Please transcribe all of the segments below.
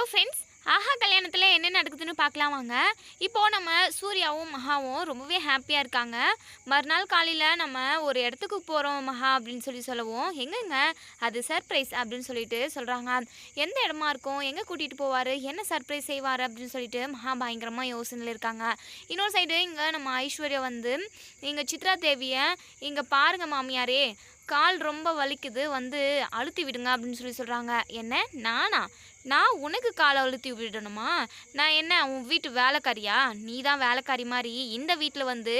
Hello friends ஆஹா கல்யாணத்தில் என்ன நடக்குதுன்னு பார்க்கலாம் வாங்க. இப்போது நம்ம சூர்யாவும் மகாவும் ரொம்பவே ஹாப்பியாக இருக்காங்க. மறுநாள் காலையில் நம்ம ஒரு இடத்துக்கு போகிறோம் மகா அப்படின்னு சொல்லி சொல்லவும் எங்கங்க? அது சர்ப்ரைஸ் அப்படின்னு சொல்லிட்டு சொல்கிறாங்க எந்த இடமா இருக்கும்? எங்கே கூட்டிகிட்டு போவார்? என்ன சர்ப்ரைஸ் செய்வார்? அப்படின்னு சொல்லிட்டு மகா பயங்கரமாக யோசனையில் இருக்காங்க. இன்னொரு சைடு இங்கே நம்ம ஐஸ்வர்யா வந்து இங்கே சித்ரா தேவியை இங்கே பாருங்கள் மாமியாரே. கால் ரொம்ப வலிக்குது வந்து அழுத்தி விடுங்க அப்படின்னு சொல்லி சொல்கிறாங்க என்ன? நானா? நான் உனக்கு காலை அழுத்தி விடணுமா? நான் என்ன உன் வீட்டு வேலைக்காரியா? நீ தான் வேலைக்காரி மாதிரி இந்த வீட்டில் வந்து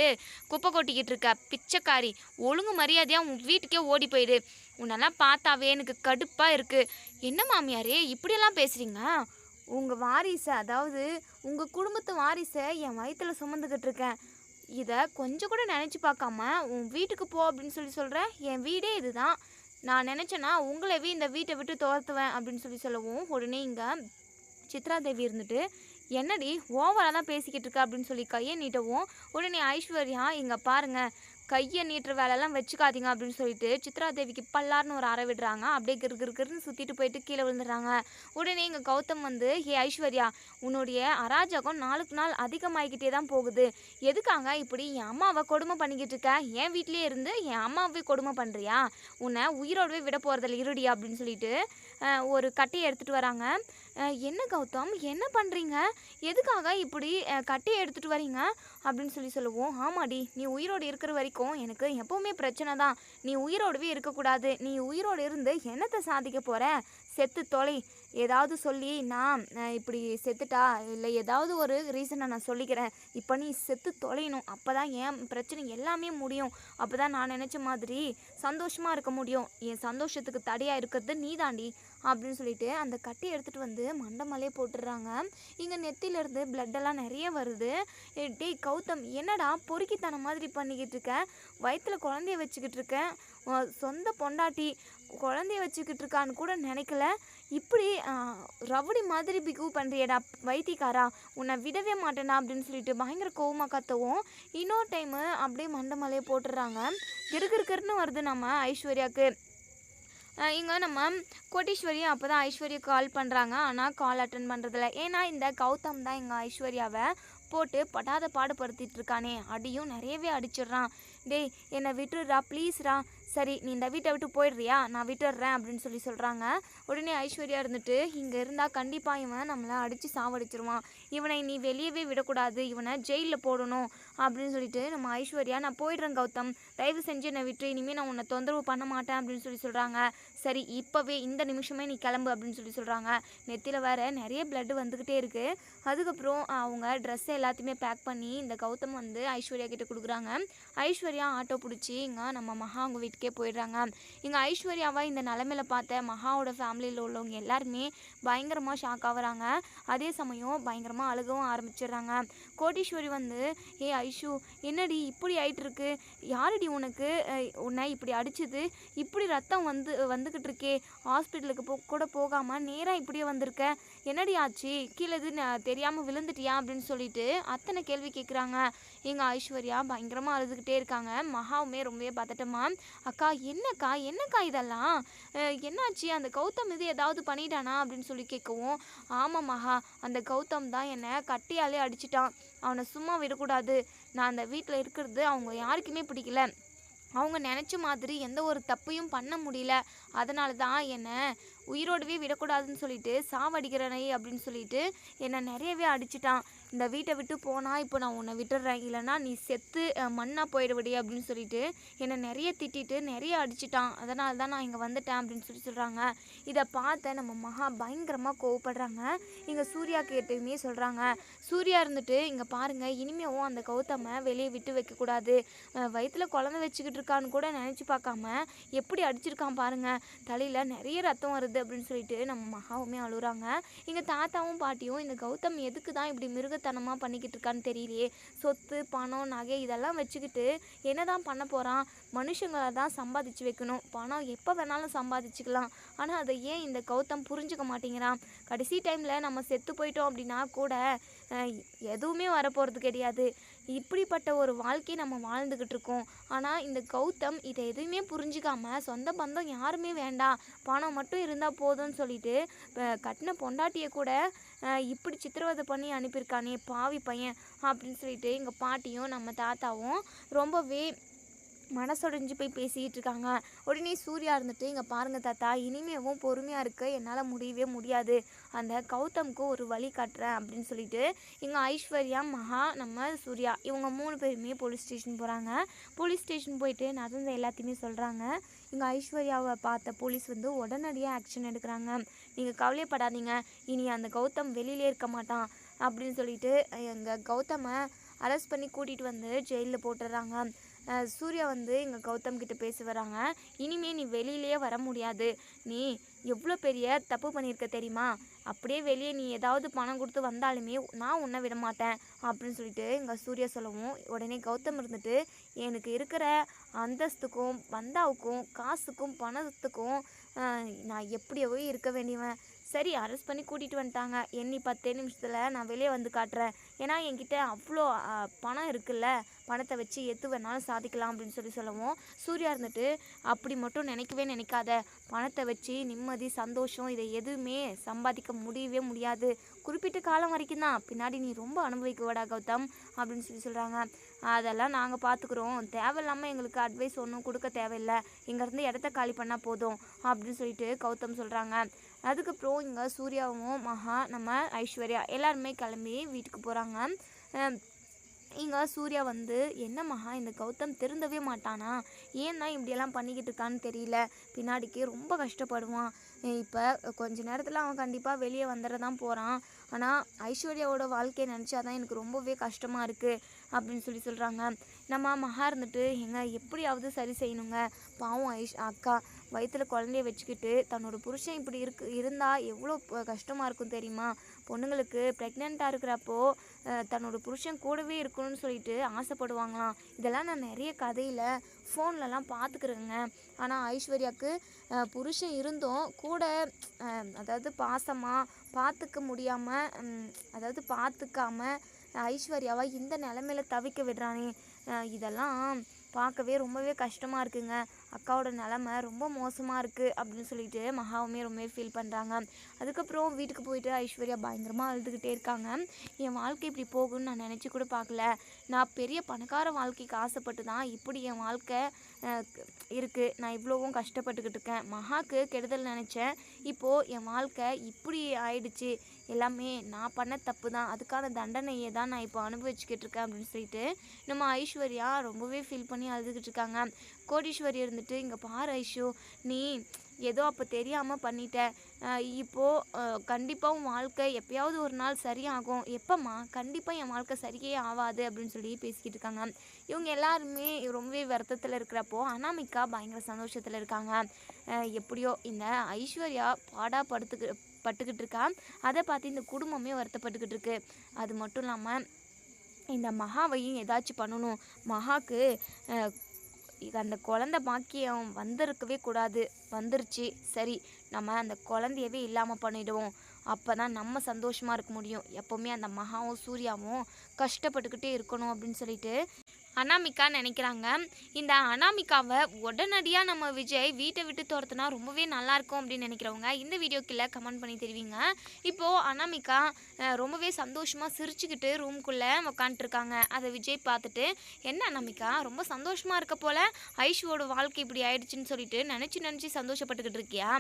குப்பை கொட்டிக்கிட்டு இருக்க பிச்சைக்காரி. ஒழுங்கு மரியாதையாக உன் வீட்டுக்கே ஓடி போயிடு. உன்னெல்லாம் பார்த்தாவே எனக்கு கடுப்பாக இருக்குது என்ன மாமியாரே இப்படியெல்லாம் பேசுகிறீங்க உங்கள் வாரிசை அதாவது உங்கள் குடும்பத்து வாரிசை என் வயிற்றில் சுமந்துக்கிட்டு இருக்கேன். இதை கொஞ்சம் கூட நினச்சி பார்க்காம உன் வீட்டுக்கு போ அப்படின்னு சொல்லி சொல்கிற என் வீடே இதுதான். நான் நினச்சேன்னா உங்களவே இந்த வீட்டை விட்டு துரத்துவேன் அப்படின்னு சொல்லி சொல்லவும் உடனே இங்கே சித்ரா தேவி இருந்துட்டு என்னடி ஓவராக தான் பேசிக்கிட்டு இருக்கா அப்படின்னு சொல்லி கையை நீட்டவும் உடனே ஐஸ்வர்யா இங்கே பாருங்கள் கையை நீட்டுற வேலையெல்லாம் வச்சுக்காதீங்க அப்படின்னு சொல்லிட்டு சித்ரா தேவிக்கு பல்லார்னு ஒரு அறை விடுறாங்க. அப்படியே கிரு கிருக்குன்னு சுற்றிட்டு போயிட்டு கீழே விழுந்துடுறாங்க. உடனே இங்கே கௌதம் வந்து ஹே ஐஸ்வர்யா உன்னுடைய அராஜகம் நாளுக்கு நாள் அதிகமாகிக்கிட்டே தான் போகுது. எதுக்காக இப்படி என் அம்மாவை கொடுமை பண்ணிக்கிட்டு இருக்க? என் வீட்லேயே இருந்து என் அம்மாவை கொடுமை பண்ணுறியா உன்னை உயிரோடவே விட போகிறதில்ல இருடி அப்படின்னு சொல்லிட்டு ஒரு கட்டையை எடுத்துகிட்டு வராங்க. என்ன கௌதம்? என்ன பண்ணுறீங்க எதுக்காக இப்படி கட்டியை எடுத்துகிட்டு வரீங்க? அப்படின்னு சொல்லி சொல்லுவோம். ஆமாடி நீ உயிரோடு இருக்கிற வரைக்கும் எனக்கு எப்போவுமே பிரச்சனை தான். நீ உயிரோடவே இருக்கக்கூடாது. நீ உயிரோடு இருந்து என்னத்தை சாதிக்க போகிற செத்து தொலை. ஏதாவது சொல்லி நான் இப்படி செத்துட்டா? இல்லை ஏதாவது ஒரு ரீசனை நான் சொல்லிக்கிறேன். இப்போ நீ செத்து தொலையணும். அப்போ தான் என் பிரச்சனை எல்லாமே முடியும். அப்போ தான் நான் நினச்ச மாதிரி சந்தோஷமாக இருக்க முடியும். என் சந்தோஷத்துக்கு தடையாக இருக்கிறது நீ தாண்டி அப்படின்னு சொல்லிட்டு அந்த கட்டியை எடுத்துகிட்டு வந்து மண்டமலையே போட்டுடுறாங்க. இங்கே நெத்திலேருந்து பிளட்டெல்லாம் நிறைய வருது. டேய் கௌதம் என்னடா பொறுக்கித்தனம் மாதிரி பண்ணிக்கிட்டு இருக்க? வயிற்றுல குழந்தைய வச்சுக்கிட்டு இருக்கேன் சொந்த பொண்டாட்டி குழந்தைய வச்சுக்கிட்டு இருக்கான்னு கூட நினைக்கல? இப்படி ரவுடி மாதிரி பிகூ பண்ணுறியடா வைத்தியக்காரா? உன்னை விடவே மாட்டேனா அப்படின்னு சொல்லிட்டு பயங்கர கோவமாக கத்தவும். இன்னொரு டைமு அப்படியே மண்டமலையே போட்டுடுறாங்க. கிறுகிறுக்கிறுன்னு வருது நம்ம ஐஸ்வர்யாவுக்கு இங்கே நம்ம கோட்டீஸ்வரியும் அப்போ தான் ஐஸ்வர்யா கால் பண்ணுறாங்க ஆனால் கால் அட்டன் பண்ணுறதில்ல ஏன்னா இந்த கௌதம் தான் எங்கள் ஐஸ்வர்யாவை போட்டு படாத பாடுபடுத்திட்டு இருக்கானே. அடியும் நிறையவே அடிச்சிடுறான். டேய் என்னை விட்டுடுறா ப்ளீஸ்ரா சரி நீ இந்த வீட்டை விட்டு போயிடுறியா? நான் விட்டுடுறேன் அப்படின்னு சொல்லி சொல்கிறாங்க உடனே ஐஸ்வர்யா இருந்துட்டு இங்கே இருந்தால் கண்டிப்பாக இவன் நம்மளை அடித்து சாவடிச்சிருவான். இவனை நீ வெளியவே விடக்கூடாது. இவனை ஜெயிலில் போடணும் அப்படின்னு சொல்லிட்டு நம்ம ஐஸ்வர்யா நான் போயிடுறேன் கௌதம். தயவு செஞ்சு என்னை விட்டு இனிமேல் நான் உன்னை தொந்தரவு பண்ண மாட்டேன் அப்படின்னு சொல்லி சொல்கிறாங்க சரி இப்போவே இந்த நிமிஷமே நீ கிளம்பு அப்படின்னு சொல்லி சொல்கிறாங்க நெத்தியில் வேறு நிறைய blood வந்துக்கிட்டே இருக்குது அதுக்கப்புறம் அவங்க ட்ரெஸ்ஸை எல்லாத்தையுமே பேக் பண்ணி இந்த கௌதம் வந்து ஐஸ்வர்யா கிட்டே கொடுக்குறாங்க. ஐஸ்வர்யா ஆட்டோ பிடிச்சி இங்கே நம்ம மகா அவங்க வீட்டுக்கே போயிடுறாங்க. இங்கே ஐஸ்வர்யாவை இந்த நிலமையில பார்த்த மகாவோட ஃபேமிலியில் உள்ளவங்க எல்லாருமே பயங்கரமாக ஷாக் ஆகுறாங்க. அதே சமயம் பயங்கரமாக அழுகவும் ஆரம்பிச்சிடுறாங்க. கோட்டீஸ்வரி வந்து ஏ ஐஷு என்னடி இப்படி ஆயிட்டு இருக்கு யாரடி உனக்கு உன்னை இப்படி அடிச்சது இப்படி ரத்தம் வந்து வந்துக்கிட்டு இருக்கே ஹாஸ்பிட்டலுக்கு போ கூட போகாமல் நேராக இப்படியே வந்திருக்க என்னடி ஆச்சு கீழே இது தெரியாமல் விழுந்துட்டியா அப்படின்னு சொல்லிட்டு அத்தனை கேள்வி கேட்குறாங்க எங்கள் ஐஸ்வர்யா பயங்கரமாக அழுதுகிட்டே இருக்காங்க. மகாவுமே ரொம்பவே பதட்டமா அக்கா என்னக்கா என்னக்கா இதெல்லாம்? என்னாச்சு அந்த கௌதம் இது ஏதாவது பண்ணிட்டானா? அப்படின்னு சொல்லி கேட்கவும் ஆமாம் மகா அந்த கௌதம் தான் என்னை கட்டியாலே அடிச்சிட்டான். அவனை சும்மா விடக்கூடாது. நான் அந்த வீட்டில் இருக்கிறது அவங்க யாருக்குமே பிடிக்கல. அவங்க நினச்ச மாதிரி எந்த ஒரு தப்பையும் பண்ண முடியல. அதனால தான் என்னை உயிரோடவே விடக்கூடாதுன்னு சொல்லிட்டு சாவடிக்கிறனே அப்படின்னு சொல்லிட்டு என்னை நிறையவே அடிச்சிட்டான். இந்த வீட்டை விட்டு போனால் இப்போ நான் உன்னை விட்டுடுறேன் இல்லைன்னா நீ செத்து மண்ணாக போயிடுவடி அப்படின்னு சொல்லிட்டு என்னை நிறைய திட்டிட்டு நிறைய அடிச்சிட்டான். அதனால தான் நான் இங்கே வந்துட்டேன் அப்படின்னு சொல்லி சொல்கிறாங்க இதை பார்த்த நம்ம மகா பயங்கரமாக கோவப்படுறாங்க. இங்கே சூர்யா கேட்டுமே சொல்கிறாங்க சூர்யா இருந்துட்டு இங்கே பாருங்கள் இனிமேவும் அந்த கௌதமை வெளியே விட்டு வைக்கக்கூடாது வயிற்றில் குழந்த குழந்தை வச்சுக்கிட்டு இருக்கான்னு கூட நினச்சி பார்க்காம எப்படி அடிச்சிருக்கான் பாருங்கள் தலையில் நிறைய ரத்தம் வருது அப்படின்னு சொல்லிட்டு நம்ம மகாவுமே அழுகுறாங்க. எங்கள் தாத்தாவும் பாட்டியும் இந்த கௌதம் எதுக்கு தான் இப்படி மிருகத்தனமாக பண்ணிக்கிட்டு இருக்கான்னு தெரியலையே. சொத்து பணம் நகை இதெல்லாம் வச்சுக்கிட்டு என்ன தான் பண்ண போகிறான் மனுஷங்களை தான் சம்பாதிச்சு வைக்கணும். பணம் எப்போ வேணாலும் சம்பாதிச்சுக்கலாம். ஆனால் அதை ஏன் இந்த கௌதம் புரிஞ்சுக்க மாட்டேங்கிறான்? கடைசி டைமில் நம்ம செத்து போயிட்டோம் அப்படின்னா கூட எதுவுமே வரப்போகிறது கிடையாது. இப்படிப்பட்ட ஒரு வாழ்க்கையை நம்ம வாழ்ந்துக்கிட்டு இருக்கோம். ஆனால் இந்த கௌதம் இதை எதுவுமே புரிஞ்சுக்காம சொந்த பந்தம் யாருமே வேண்டாம். பணம் மட்டும் இருந்தால் போதும்னு சொல்லிட்டு இப்போ கட்டின பொண்டாட்டியை கூட இப்படி சித்திரவதை பண்ணி அனுப்பியிருக்கானே பாவி பையன் அப்படின்னு சொல்லிட்டு எங்கள் பாட்டியும் நம்ம தாத்தாவும் ரொம்பவே மனசொடைஞ்சு போய் பேசிக்கிட்டு இருக்காங்க உடனே சூர்யா இருந்துட்டு இங்கே பாருங்கள் தாத்தா இனிமேவும் பொறுமையாக இருக்க என்னால் முடியவே முடியாது. அந்த கௌதம்க்கு ஒரு வழி காட்டுறேன் அப்படின்னு சொல்லிட்டு இங்கே ஐஸ்வர்யா மகா நம்ம சூர்யா இவங்க மூணு பேருமே போலீஸ் ஸ்டேஷன் போகிறாங்க போலீஸ் ஸ்டேஷன் போயிட்டு நடந்த எல்லாத்தையுமே சொல்கிறாங்க இங்கே ஐஸ்வர்யாவை பார்த்த போலீஸ் வந்து உடனடியாக ஆக்ஷன் எடுக்கிறாங்க. நீங்கள் கவலைப்படாதீங்க. இனி அந்த கௌதம் வெளியிலே இருக்க மாட்டான் அப்படின்னு சொல்லிட்டு எங்கள் கௌதமை அரெஸ்ட் பண்ணி கூட்டிகிட்டு வந்து ஜெயிலில் போட்டுடுறாங்க சூர்யா வந்து எங்கள் கௌதம் கிட்ட பேசி வராங்க. இனிமே நீ வெளியிலேயே வர முடியாது. நீ எவ்வளோ பெரிய தப்பு பண்ணியிருக்க தெரியுமா? அப்படியே வெளியே நீ ஏதாவது பணம் கொடுத்து வந்தாலுமே நான் உன்னை விட மாட்டேன் அப்படின்னு சொல்லிட்டு எங்கள் சூர்யா சொல்லவும் உடனே கௌதம் இருந்துட்டு எனக்கு இருக்கிற அந்தஸ்துக்கும் பந்தாவுக்கும் காசுக்கும் பணத்துக்கும் நான் எப்படியோ இருக்க வேண்டியவன். சரி அரெஸ்ட் பண்ணி கூட்டிகிட்டு வந்துட்டாங்க. எண்ணி பத்தே நிமிஷத்தில் நான் வெளியே வந்து காட்டுறேன். ஏன்னா என்கிட்ட அவ்வளோ பணம் இருக்குல்ல? பணத்தை வச்சு எது வேணாலும் சாதிக்கலாம் அப்படின்னு சொல்லி சொல்லவும். சூர்யா இருந்துட்டு அப்படி மட்டும் நினைக்கவே நினைக்காத. பணத்தை வச்சு நிம்மதி சந்தோஷம் இதை எதுவுமே சம்பாதிக்க முடியவே முடியாது. குறிப்பிட்ட காலம் வரைக்கும் தான். பின்னாடி நீ ரொம்ப அனுபவிக்குவாடா கௌதம் அப்படின்னு சொல்லி சொல்கிறாங்க அதெல்லாம் நாங்கள் பார்த்துக்குறோம் தேவையில்லாமல் எங்களுக்கு அட்வைஸ் ஒன்றும் கொடுக்க தேவையில்லை. இங்கேருந்து இடத்த காலி பண்ணால் போதும் அப்படின்னு சொல்லிட்டு கௌதம் சொல்கிறாங்க அதுக்கப்புறம் இங்கே சூர்யாவும் மகா நம்ம ஐஸ்வர்யா எல்லாருமே கிளம்பி வீட்டுக்கு போகிறாங்க இங்கே சூர்யா வந்து என்ன மகா இந்த கௌதம் திருந்தவே மாட்டானா? ஏன் தான் இப்படியெல்லாம் பண்ணிக்கிட்டு இருக்கான்னு தெரியல. பின்னாடிக்கு ரொம்ப கஷ்டப்படுவான். இப்போ கொஞ்ச நேரத்தில் அவன் கண்டிப்பாக வெளியே வந்துட தான் போகிறான் ஆனால் ஐஸ்வர்யாவோட வாழ்க்கையை நினச்சா தான் எனக்கு ரொம்பவே கஷ்டமாக இருக்குது அப்படின்னு சொல்லி சொல்கிறாங்க நம்ம மகா இருந்துட்டு எங்க எப்படியாவது சரி செய்யணுங்க. பாவம் ஐஷ் அக்கா வயிற்றில் குழந்தைய வச்சுக்கிட்டு தன்னோட புருஷன் இப்படி இருக்கு இருந்தால் எவ்வளோ கஷ்டமாக இருக்கும் தெரியுமா? பொண்ணுங்களுக்கு ப்ரெக்னெண்ட்டாக இருக்கிறப்போ தன்னோட புருஷன் கூடவே இருக்கணும்னு சொல்லிட்டு ஆசைப்படுவாங்களாம். இதெல்லாம் நான் நிறைய கதையில் ஃபோன்லலாம் பார்த்துக்குறேங்க. ஆனால் ஐஸ்வர்யாவுக்கு புருஷன் இருந்தும் கூட அதாவது பாசமாக பார்த்துக்க முடியாமல் அதாவது பார்த்துக்காம ஐஸ்வர்யாவை இந்த நிலமையில தவிக்க விடுறானே. இதெல்லாம் பார்க்கவே ரொம்பவே கஷ்டமாக இருக்குங்க. அக்காவோட நிலமை ரொம்ப மோசமாக இருக்குது அப்படின்னு சொல்லிட்டு மகாவுமே ரொம்பவே ஃபீல் பண்ணுறாங்க அதுக்கப்புறம் வீட்டுக்கு போயிட்டு ஐஸ்வர்யா பயங்கரமாக அழுதுகிட்டே இருக்காங்க. என் வாழ்க்கை இப்படி போகும்னு நான் நினச்சி கூட பார்க்கல. நான் பெரிய பணக்கார வாழ்க்கைக்கு ஆசைப்பட்டு தான் இப்படி என் வாழ்க்கை இருக்குது நான் இவ்வளோவும் கஷ்டப்பட்டுக்கிட்டு இருக்கேன். மகாக்கு கெடுதல் நினச்சேன். இப்போது என் வாழ்க்கை இப்படி ஆயிடுச்சு. எல்லாமே நான் பண்ண தப்பு தான். அதுக்கான தண்டனையை தான் நான் இப்போ அனுபவிச்சுக்கிட்டு இருக்கேன் அப்படின்னு சொல்லிட்டு நம்ம ஐஸ்வர்யா ரொம்பவே ஃபீல் பண்ணி அழுதுகிட்டு இருக்காங்க. கோடீஸ்வரி இருந்துட்டு இங்கே பாரு ஐஷு நீ ஏதோ அப்போ தெரியாமல் பண்ணிட்ட. இப்போது கண்டிப்பாக உன் வாழ்க்கை எப்போயாவது ஒரு நாள் சரியாகும். எப்போம்மா? கண்டிப்பாக என் வாழ்க்கை சரியே ஆகாது அப்படின்னு சொல்லி பேசிக்கிட்டு இருக்காங்க. இவங்க எல்லாருமே ரொம்பவே வருத்தத்தில் இருக்கிறப்போ அனாமிகா பயங்கர சந்தோஷத்தில் இருக்காங்க. எப்படியோ இந்த ஐஸ்வர்யா பாடா படுத்துக்கு பட்டுக்கிட்டு இருக்கா. அதை பார்த்து இந்த குடும்பமே வருத்தப்பட்டுக்கிட்டு இருக்கு. அது மட்டும் இல்லாமல் இந்த மகாவையும் ஏதாச்சும் பண்ணணும். மகாக்கு அந்த குழந்த பாக்கியம் வந்திருக்கவே கூடாது. வந்துருச்சு. சரி நம்ம அந்த குழந்தையவே இல்லாமல் பண்ணிடுவோம். அப்போ தான் நம்ம சந்தோஷமாக இருக்க முடியும். எப்போவுமே அந்த மகாவும் சூர்யாவும் கஷ்டப்பட்டுக்கிட்டே இருக்கணும் அப்படின்னு சொல்லிட்டு அனாமிகா நினைக்கிறாங்க. இந்த அனாமிகாவை உடனடியாக நம்ம விஜய் வீட்டை விட்டு துரத்துனா ரொம்பவே நல்லாயிருக்கும் அப்படின்னு நினைக்கிறவங்க இந்த வீடியோக்குள்ளே கமெண்ட் பண்ணி தெரிவிங்க. இப்போது அனாமிகா ரொம்பவே சந்தோஷமாக சிரிச்சுக்கிட்டு ரூம்குள்ளே உக்காண்ட்ருக்காங்க அதை விஜய் பார்த்துட்டு என்ன அனாமிகா ரொம்ப சந்தோஷமாக இருக்க போல? ஐஷுவோட வாழ்க்கை இப்படி ஆயிடுச்சுன்னு சொல்லிட்டு நினச்சி நினச்சி சந்தோஷப்பட்டுக்கிட்டு இருக்கியா?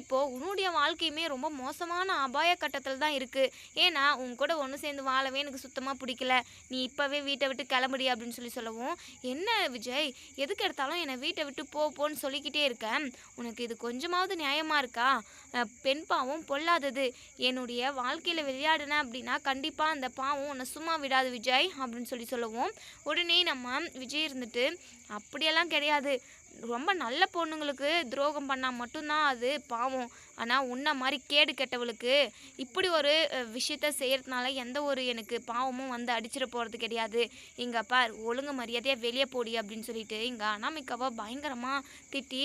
இப்போது உன்னுடைய வாழ்க்கையுமே ரொம்ப மோசமான அபாய கட்டத்தில் தான் இருக்குது ஏன்னா உன் கூட ஒன்று சேர்ந்து வாழவே எனக்கு சுத்தமாக பிடிக்கல. நீ இப்போவே வீட்டை விட்டு கிளம்புடி அப்படின்னு சொல்லி சொல்லவும் என்ன விஜய் எதுக்கு எடுத்தாலும் என்னை வீட்டை விட்டு போ போன்னு சொல்லிக்கிட்டே இருக்கேன் உனக்கு இது கொஞ்சமாவது நியாயமாக இருக்கா? பெண் பாவம் பொல்லாதது. என்னுடைய வாழ்க்கையில் விளையாடினேன் அப்படின்னா கண்டிப்பாக அந்த பாவம் உன்னை சும்மா விடாது விஜய் அப்படின்னு சொல்லி சொல்லவும் உடனே நம்ம விஜய் இருந்துட்டு அப்படியெல்லாம் கிடையாது. ரொம்ப நல்ல பொண்ணுங்களுக்கு துரோகம் பண்ணால் மட்டும்தான் அது பாவம். ஆனால் உன்ன மாதிரி கேடு கெட்டவளுக்கு இப்படி ஒரு விஷயத்த செய்கிறதுனால எந்த ஒரு எனக்கு பாவமும் வந்து அடிச்சிட போகிறது கிடையாது. இங்கே பார் ஒழுங்கு மரியாதையாக வெளியே போடி அப்படின்னு சொல்லிட்டு இங்கே அனாமிக்காவை பயங்கரமாக திட்டி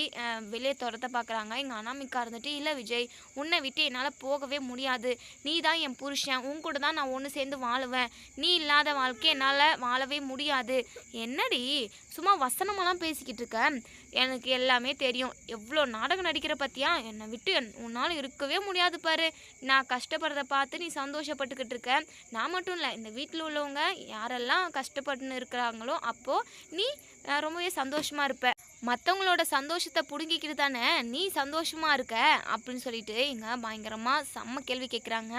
வெளியே துரத்த பார்க்குறாங்க இங்கே அனாமிக்கா இருந்துட்டு இல்லை விஜய் உன்னை விட்டு என்னால் போகவே முடியாது. நீ தான் என் புருஷன். உன் கூட தான் நான் ஒன்று சேர்ந்து வாழுவேன். நீ இல்லாத வாழ்க்கை என்னால் வாழவே முடியாது. என்னடி சும்மா வசனமெல்லாம் பேசிக்கிட்டு இருக்க? எனக்கு எல்லாமே தெரியும். எவ்வளோ நாடகம் நடிக்கிற பற்றியா என்னை விட்டு என்- உன்னால் இருக்கவே முடியாது பாரு. நான் கஷ்டப்படுறத பார்த்து நீ சந்தோஷப்பட்டுக்கிட்டு இருக்க. நான் மட்டும் இல்லை இந்த வீட்டில் உள்ளவங்க யாரெல்லாம் கஷ்டப்பட்டுன்னு இருக்கிறாங்களோ அப்போது நீ ரொம்பவே சந்தோஷமாக இருப்ப. மற்றவங்களோட சந்தோஷத்தை பிடுங்கிக்கிட்டு தானே நீ சந்தோஷமாக இருக்க? அப்படின்னு சொல்லிட்டு இங்கே பயங்கரமாக செம்ம கேள்வி கேட்குறாங்க